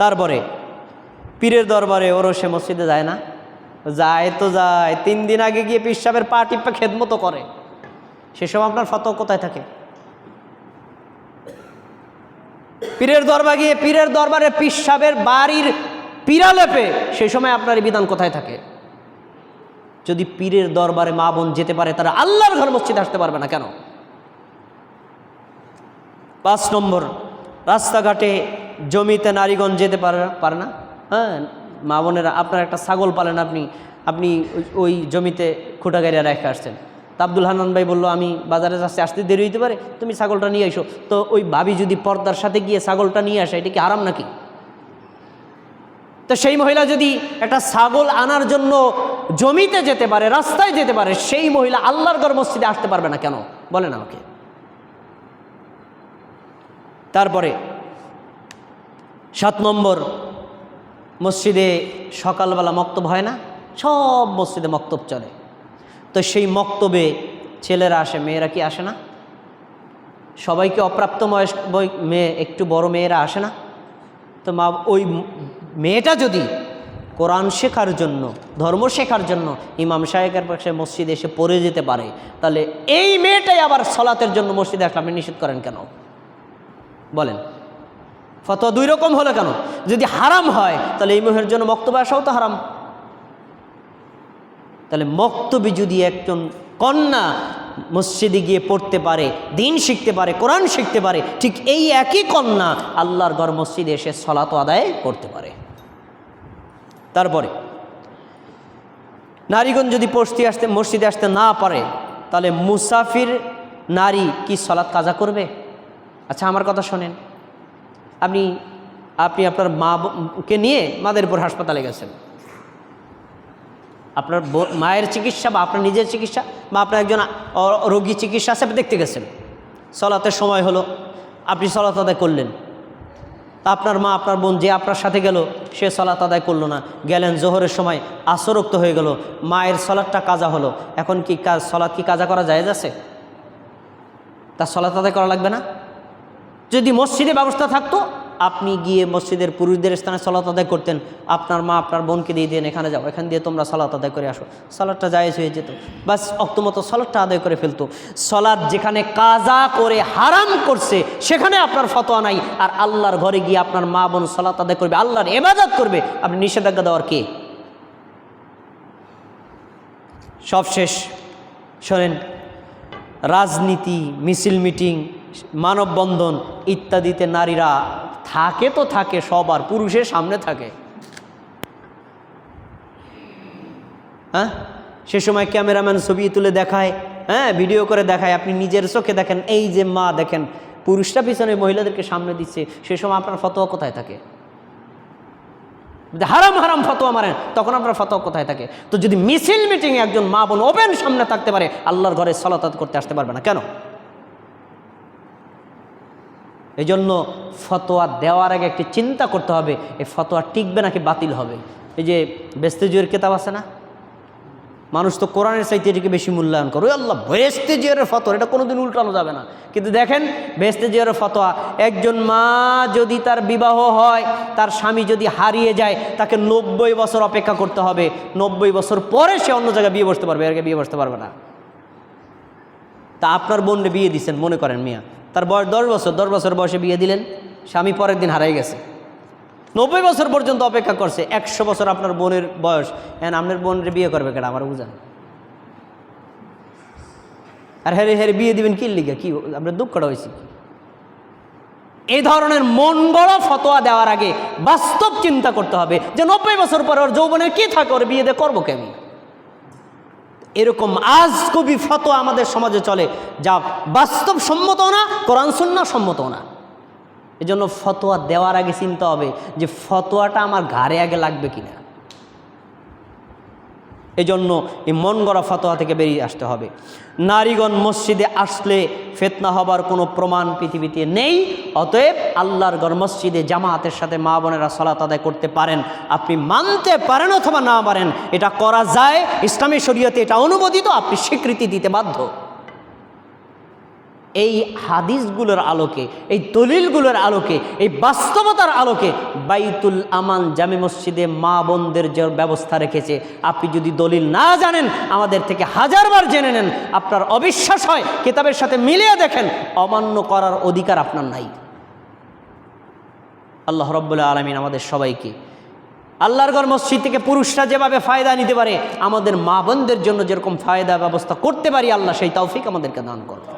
তারপরে পীরের দরবারে ওরও সে মসজিদে যায় না। যায় তো যায়, তিন দিন আগে গিয়ে পীর সাহেবের পা টিপ্পা খেদমতো করে। সেসব আপনার ফত কোথায় থাকে? পীরের দরবার গিয়ে পীরের দরবারে পীর সাহেবের বাড়ির পীরা লেপে সেই সময় আপনার বিধান কোথায় থাকে? যদি পীরের দরবারে মা বোন যেতে পারে, তারা আল্লাহর ঘর মসজিদে আসতে পারবে না কেন? পাঁচ নম্বর, রাস্তাঘাটে জমিতে নারীগঞ্জ যেতে পারে পারে না? হ্যাঁ মা বোনেরা, আপনার একটা ছাগল পালেন আপনি আপনি ওই- জমিতে খুঁটা গাড়িয়া রেখে আসছেন। তা আব্দুল হান্নান ভাই বলল, আমি বাজারে যাচ্ছি, আসতে দেরি হইতে পারে, তুমি ছাগলটা নিয়ে এসো তো ওই ভাবি যদি পর্দার সাথে গিয়ে ছাগলটা নিয়ে আসে, এটা কি আরাম নাকি? তো সেই মহিলা যদি একটা ছাগল আনার জন্য জমিতে যেতে পারে, রাস্তায় যেতে পারে, সেই মহিলা আল্লাহর ঘর মসজিদে আসতে পারবে না কেন? বলেন আমাকে। তারপরে সাত নম্বর, মসজিদে সকালবেলা মক্তব হয় না? সব মসজিদে মক্তব চলে। তো সেই মক্তবে ছেলেরা আসে, মেয়েরা কি আসে না? সবাইকে অপ্রাপ্ত বয়স্ক বই- মেয়ে, একটু বড় মেয়েরা আসে না? তো মা ওই মেয়েটা যদি কোরআন শেখার জন্য, ধর্ম শেখার জন্য ইমাম সাহেবের পাশে মসজিদে এসে পড়ে যেতে পারে, তাহলে এই মেয়েটাই আবার সলাতের জন্য মসজিদে আসলে আপনি নিষেধ করেন কেন? বলেন। ফতোয়া দুই রকম হলো কেন? যদি হারাম হয়, তাহলে এই মেহের জন্য বক্তব্য আসাও তো হারাম। তাহলে মক্তবে যদি একজন কন্যা মসজিদে গিয়ে পড়তে পারে, দিন শিখতে পারে, কোরআন শিখতে পারে, ঠিক এই একই কন্যা আল্লাহর ঘর মসজিদে এসে সলাত আদায় করতে পারে। তারপরে, নারীগণ যদি পড়তে আসতে, মসজিদে আসতে না পারে, তাহলে মুসাফির নারী কি সলাৎ কাজা করবে? আচ্ছা আমার কথা শোনেন। আপনি আপনি আপনার মা কে নিয়ে মাদেরপুর হাসপাতালে গেছেন। আপনার মায়ের চিকিৎসা বা আপনার নিজের চিকিৎসা বা আপনার একজন রোগী চিকিৎসা হিসেবে দেখতে গেছেন। সলাতের সময় হলো, আপনি সলাত আদায় করলেন। তা আপনার মা, আপনার বোন যে আপনার সাথে গেল, সে সলাত আদায় করল না। গেলেন, জোহরের সময় আসরক্ত হয়ে গেল। মায়ের সলাদটা কাজা হলো। এখন কি কাজ সলাদ কি কাজা করা যায় আছে? তা সলাত আদায় করা লাগবে না? যদি মসজিদে ব্যবস্থা থাকতো আপনি গিয়ে মসজিদের পুরুষদের স্থানে সলাত আদায় করতেন, আপনার মা আপনার বোনকে দিয়ে দেন এখানে যাও, এখান দিয়ে তোমরা সলাত আদায় করে আসো। সালাদটা জায়েজ হয়ে যেত। বাস, অক্তমতো সলাটটা আদায় করে ফেলতো। সলাদ যেখানে কাজা করে হারাম করছে, সেখানে আপনার ফতোয়া নাই। আর আল্লাহর ঘরে গিয়ে আপনার মা বোন সলাত আদায় করবে, আল্লাহর এবাদত করবে, আপনি নিষেধাজ্ঞা দেওয়ার কে? সব শেষ। শোনেন, রাজনীতি, মিছিল মিটিং, মানববন্ধন ইত্যাদিতে নারীরা থাকে তো থাকে সবার পুরুষের সামনে থাকে। হ্যাঁ? সে সময় ক্যামেরাম্যান ছবি তুলে দেখায় হ্যাঁ ভিডিও করে দেখায়, আপনি নিজের চোখে দেখেন, এই যে মা দেখেন, পুরুষরা পিছনে মহিলাদেরকে সামনে দিচ্ছে, সে সময় আপনার ফতোয়া কোথায় থাকে? হারাম হারাম ফতোয়া মারেন, তখন আপনার ফতোয়া কোথায় থাকে? তো যদি মিছিল মিটিংয়ে একজন মা বোন ওপেন সামনে থাকতে পারে, আল্লাহর ঘরে সলাতাত করতে আসতে পারবে না। কেন? এই জন্য ফতোয়া দেওয়ার আগে একটি চিন্তা করতে হবে, এই ফতোয়া টিকবে নাকি বাতিল হবে? এই যে বেস্তেজুয়ের কেতাব আছে না? মানুষ তো কোরআনের চাইতে এটিকে বেশি মূল্যায়ন করে। আল্লাহ বেস্তেজিয়ারের ফতোয়া, এটা কোনোদিন উল্টানো যাবে না। কিন্তু দেখেন বেস্তেজিয়ারের ফতোয়া, একজন মা যদি তার বিবাহ হয়, তার স্বামী যদি হারিয়ে যায়, তাকে নব্বই বছর অপেক্ষা করতে হবে। নব্বই বছর পরে সে অন্য জায়গায় বিয়ে বসতে পারবে, এর বিয়ে বসতে পারবে না। তা আপনার বোনরে বিয়ে দিচ্ছেন মনে করেন মিয়া। তার বয়স দশ বছর দশ বছর বয়সে বিয়ে দিলেন, স্বামী পরের দিন হারাই গেছে। নব্বই বছর পর্যন্ত অপেক্ষা করছে, একশো বছর আপনার বোনের বয়স হ্যাঁ আপনার বোনের বিয়ে করবে কেন আমার বুঝান আর হ্যারে হ্যারে বিয়ে দিবেন কি লিখে কি, আপনার দুঃখটা হয়েছে এই ধরনের মন গড়া ফতোয়া দেওয়ার আগে বাস্তব চিন্তা করতে হবে যে নব্বই বছর পরে ওর যৌবনের কি থাকে, ওর বিয়ে দিয়ে করব কে আমি? এরকম আজ কবি ফত আমাদের সমাজে চলে, যা বাস্তব সম্মত না, কোরআন শূন্য সম্মত না। এজন্য ফতোয়া দেওয়ার আগে চিন্তা হবে যে ফতোয়াটা আমার ঘাড়ে আগে লাগবে কিনা। এজন্য এই মন গড়া ফতোয়া থেকে বেরিয়ে আসতে হবে। নারীগণ মসজিদে আসলে ফেতনা হবার কোনো প্রমাণ পৃথিবীতে নেই, অতএব আল্লাহর গড় মসজিদে জামাতের সাথে মা বোনেরা সলাত আদায় করতে পারেন। আপনি মানতে পারেন অথবা না পারেন, এটা করা যায়। ইসলামী শরীয়তে এটা অনুমোদিত, আপনি স্বীকৃতি দিতে বাধ্য। এই হাদিসগুলোর আলোকে, এই দলিলগুলোর আলোকে, এই বাস্তবতার আলোকে বাইতুল আমান জামে মসজিদে মা বোনদের যে ব্যবস্থা রেখেছে, আপনি যদি দলিল না জানেন, আমাদের থেকে হাজারবার জেনে নেন, আপনার অবিশ্বাস হয়, কিতাবের সাথে মিলিয়ে দেখেন, অমান্য করার অধিকার আপনার নাই। আল্লাহ রব্বুল্লাহ আলমিন আমাদের সবাইকে, আল্লাহর ঘর মসজিদ থেকে পুরুষরা যেভাবে ফায়দা নিতে পারে, আমাদের মা বোনদের জন্য যেরকম ফায়দা ব্যবস্থা করতে পারি আল্লাহ, সেই তৌফিক আমাদেরকে দান করবে